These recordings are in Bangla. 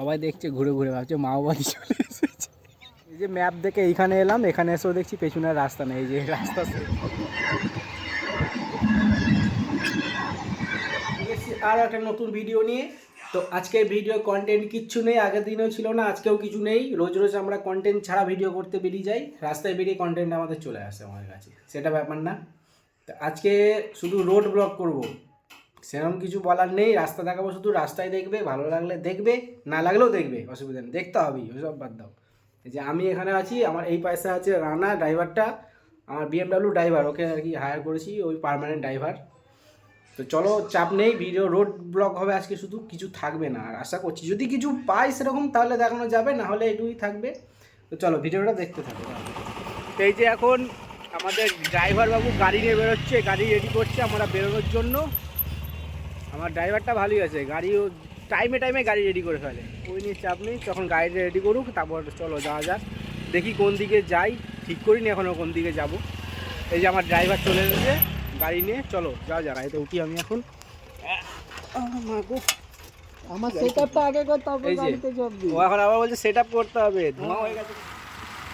সবাই দেখছে, ঘুরে ঘুরে ভাবছে মাওবাদী চলে এসেছে। এই যে ম্যাপ দেখে এইখানে এলাম, এখানে এসেও দেখছি পেছনের রাস্তা নেই যে রাস্তা আর একটা নতুন ভিডিও নিয়ে। তো আজকের ভিডিও কন্টেন্ট কিচ্ছু নেই, আগের দিনেও ছিল না, আজকেও কিছু নেই। রোজ রোজ আমরা কন্টেন্ট ছাড়া ভিডিও করতে বেরিয়ে যাই, রাস্তায় বেরিয়ে কন্টেন্ট আমাদের চলে আসে আমাদের কাছে, সেটা ব্যাপার না। তো আজকে শুধু রোড ব্লক করব। সেরকম কিছু বলার নেই, রাস্তা দেখাবো শুধু, রাস্তায় দেখবে, ভালো লাগলে দেখবে, না লাগলেও দেখবে, অসুবিধা নেই, দেখতে হবেই ওইসব বাদ দাও। যে আমি এখানে আছি, আমার এই পাশে আছে রানা ড্রাইভারটা, আমার বিএমডাব্লিউ ড্রাইভার, ওকে আর কি হায়ার করেছি, ওই পার্মানেন্ট ড্রাইভার। তো চলো, চাপ নেই ভিডিও রোড ব্লক হবে আজকে শুধু, কিছু থাকবে না, আর আশা করছি, যদি কিছু পাই সেরকম, তাহলে দেখানো যাবে, না হলে এটুকুই থাকবে। তো চলো, ভিডিওটা দেখতে থাকো। তো এই যে এখন আমাদের ড্রাইভার বাবু গাড়ি নিয়ে বেরোচ্ছে, গাড়ি রেডি করছে, আমরা বেরোনোর জন্য। আমার ড্রাইভারটা ভালোই আছে গাড়িও টাইমে টাইমে গাড়ি রেডি করে ফেলে। ওই নিয়ে চাপ নেই তখন গাড়িটা রেডি করুক তারপর চলো যাওয়া যাক। দেখি কোন দিকে যাই ঠিক করিনি এখনও কোন দিকে যাব। এই যে আমার ড্রাইভার চলে এসেছে গাড়ি নিয়ে চলো যাওয়া যাক। গাড়িতে উঠি আমি এখন। আমার সেটআপটা আগে কর তারপর গাড়িতে জব ও এখন আবার বলছে সেট আপ করতে হবে ধোঁয়া হয়ে গেছে।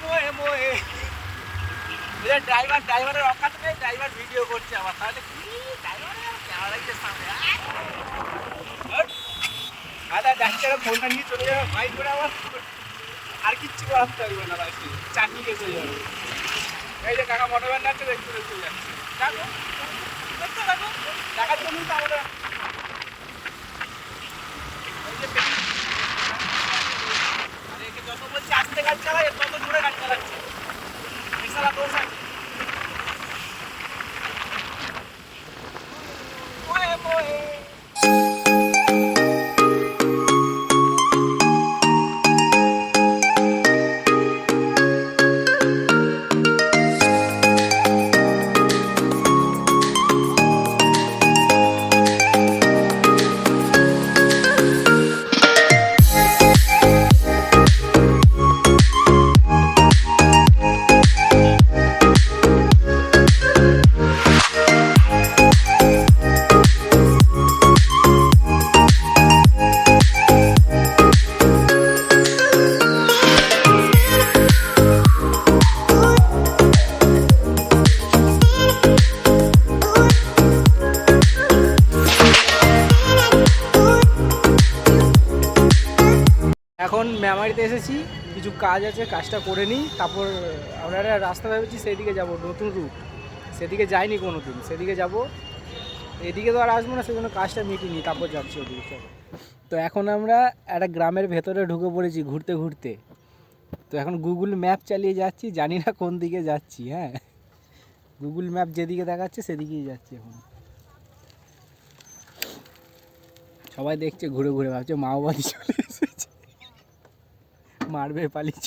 মোয়ে মোয়ে। ড্রাইভার ড্রাইভারের অকাত নেই ড্রাইভার ভিডিও করছে আমার তাহলে কি ড্রাইভারের ক্যামেরা লাগছে সামনে ডাক্তার ফোনটা নিয়ে চলে যাবে ফাইট করে আবার আর কিচ্ছু আসতে থাকবে না ভাই চাকরি চলে যাবে। এই যে কাকা মোটর ভ্যান যাচ্ছে, দেখতে দেখতে যাচ্ছে। দেখো, দেখতে দেখো। দেখার জন্যই তো আমরা এই যে এখন মেমারিতে এসেছি, কিছু কাজ আছে, কাজটা করে নিই, তারপর আমরা একটা রাস্তা ভেবেছি সেদিকে যাব, নতুন রুট সেদিকে যাইনি কোনো দিন সেদিকে যাব। এদিকে তো আর আসব না, সেজন্য কাজটা মিটিনি, তারপর যাচ্ছি ওদিকে, চলো। তো এখন আমরা একটা গ্রামের ভেতরে ঢুকে পড়েছি ঘুরতে ঘুরতে। তো এখন গুগল ম্যাপ চালিয়ে যাচ্ছি, জানি না কোন দিকে যাচ্ছি হ্যাঁ। গুগল ম্যাপ যেদিকে দেখাচ্ছে, সেদিকেই যাচ্ছি এখন। সবাই দেখছে, ঘুরে ঘুরে ভাবছে মাওবাদী চলে মারবে পালিয়েছ।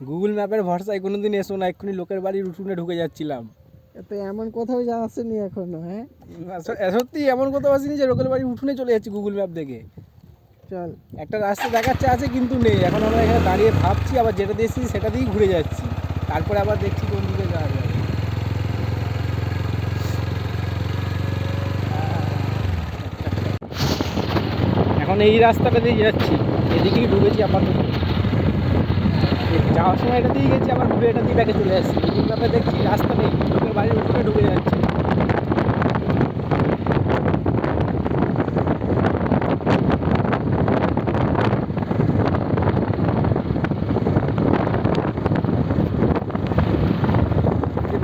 গুগল ম্যাপের ভরসায় কোনো দিন এসো না এক্ষুনি লোকের বাড়ির উঠোনে ঢুকে যাচ্ছিলাম। তো এমন কোথাও যাচ্ছেনি এখনও হ্যাঁ? সত্যি এমন কোথাও আসিনি যে লোকের বাড়ির উঠোনে চলে যাচ্ছি গুগল ম্যাপ দেখে। চল। একটা রাস্তা দেখাচ্ছে আছে কিন্তু নেই। এখন আমরা এখানে দাঁড়িয়ে ভাবছি আবার যেটা দিয়েছি সেটা দিয়েই ঘুরে যাচ্ছি। তারপরে আবার দেখছি কোন দিকে যাওয়া যায়। এখন এই রাস্তাটা দিয়ে যাচ্ছি। এদিকেই ঢুকেছি আপাতত যাওয়ার সময় এটা দিয়ে গেছি, আবার ঘুরে এটা দিয়ে ব্যাকে চলে আসছি। ম্যাপে দেখছি রাস্তা নেই, লোকের বাড়ির উঠোনে ঢুকে যাচ্ছে।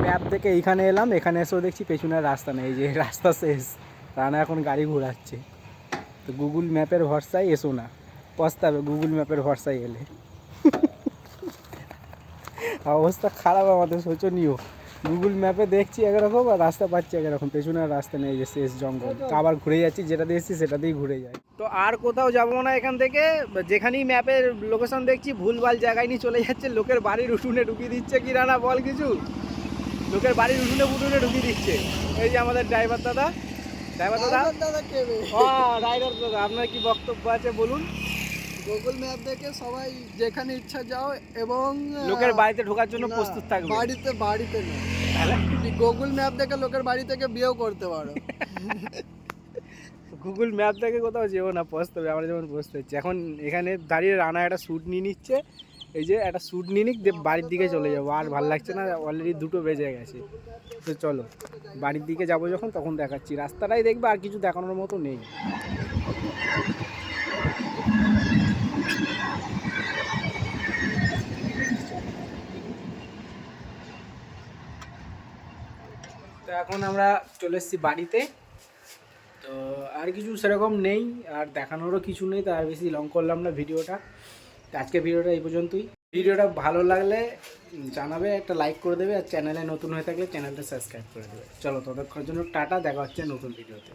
ম্যাপ এইখানে এলাম, এখানে এসেও দেখছি পেছনের রাস্তা নেই। যে রাস্তা শেষ, রানা এখন গাড়ি ঘোরাচ্ছে। তো গুগল ম্যাপের ভরসায় এসো না। পস্তাবে গুগল ম্যাপের ভরসায় এলে। অবস্থা খারাপ আমাদের শোচনীয়। গুগল ম্যাপে দেখছি একরকম আর রাস্তা পাচ্ছি একরকম পেছনে আর রাস্তা নেই যে শেষ জঙ্গল। আবার ঘুরে যাচ্ছি যেটা দিয়ে এসেছি সেটা দিয়েই ঘুরে যাই। তো আর কোথাও যাব না এখান থেকে যেখানেই ম্যাপের লোকেশন দেখছি ভুলভাল জায়গায় নিয়ে চলে যাচ্ছে লোকের বাড়ির উঠুনে ঢুকিয়ে দিচ্ছে কি রানা বল কিছু? লোকের বাড়ির উঠুনে উঠুনে ঢুকিয়ে দিচ্ছে। এই যে আমাদের ড্রাইভার দাদা। ড্রাইভার দাদা? দাদা ড্রাইভার দাদা আপনার কি বক্তব্য আছে বলুন? গুগল ম্যাপ দেখে সবাই যেখানে ইচ্ছা যাও এবং লোকের বাড়িতে ঢোকার জন্য প্রস্তুত থাকবে। বাড়িতে বাড়িতে না। গুগল ম্যাপ দেখে লোকের বাড়ি থেকে বিয়েও করতে পারো। গুগল ম্যাপ থেকে কোথাও যেও না হবে আমরা যেমন বসতে হচ্ছে। এখন এখানে দাঁড়িয়ে রানা একটা শ্যুট নিয়ে নিচ্ছে। এই যে একটা শ্যুট নিয়ে নিক দিয়ে বাড়ির দিকে চলে যাব। আর ভালো লাগছে না অলরেডি দুটো বেজে গেছে। তো চলো বাড়ির দিকে যাব যখন তখন দেখাচ্ছি। রাস্তাটাই দেখবে আর কিছু দেখানোর মতো নেই। তো এখন আমরা চলে এসেছি বাড়িতে। তো আর কিছু সেরকম নেই, আর দেখানোরও কিছু নেই, তার বেশি লং করলাম না ভিডিওটা। আজকে ভিডিওটা এই পর্যন্তই। ভিডিওটা ভালো লাগলে জানাবে, একটা লাইক করে দেবে, আর চ্যানেলে নতুন হয়ে থাকলে চ্যানেলটা সাবস্ক্রাইব করে দেবে। চলো ততক্ষণের জন্য টাটা, দেখা হচ্ছে নতুন ভিডিওতে।